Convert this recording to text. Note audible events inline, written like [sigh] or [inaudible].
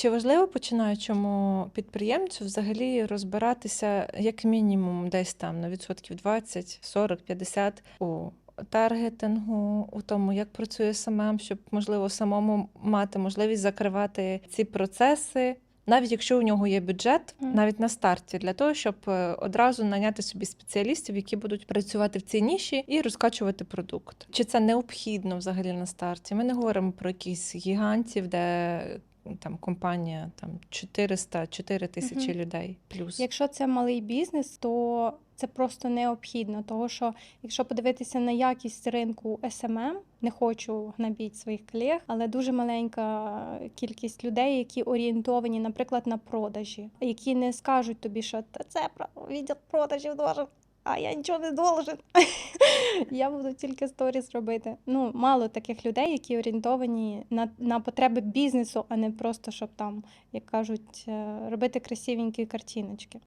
Чи важливо починаючому підприємцю взагалі розбиратися як мінімум десь там на відсотків 20, 40, 50 у таргетингу, у тому, як працює СММ, щоб можливо самому мати можливість закривати ці процеси, навіть якщо у нього є бюджет, навіть на старті, для того, щоб е, одразу наняти собі спеціалістів, які будуть працювати в цій ніші і розкачувати продукт. Чи це необхідно взагалі на старті? Ми не говоримо про якісь гігантів, де там компанія там 400 4 тисячі Мгм. людей плюс. Якщо це малий бізнес, то це просто необхідно. Тому що якщо подивитися на якість ринку SMM, не хочу гнобити своїх колег, але дуже маленька кількість людей, які орієнтовані, наприклад, на продажі, які не скажуть тобі, що «Та це про відділ продажів должен. А я нічого не должен. [laughs] Я буду тільки сторіс робити. Ну, мало таких людей, які орієнтовані на, на потреби бізнесу, а не просто щоб там, як кажуть, е, робити красивенькі картиночки.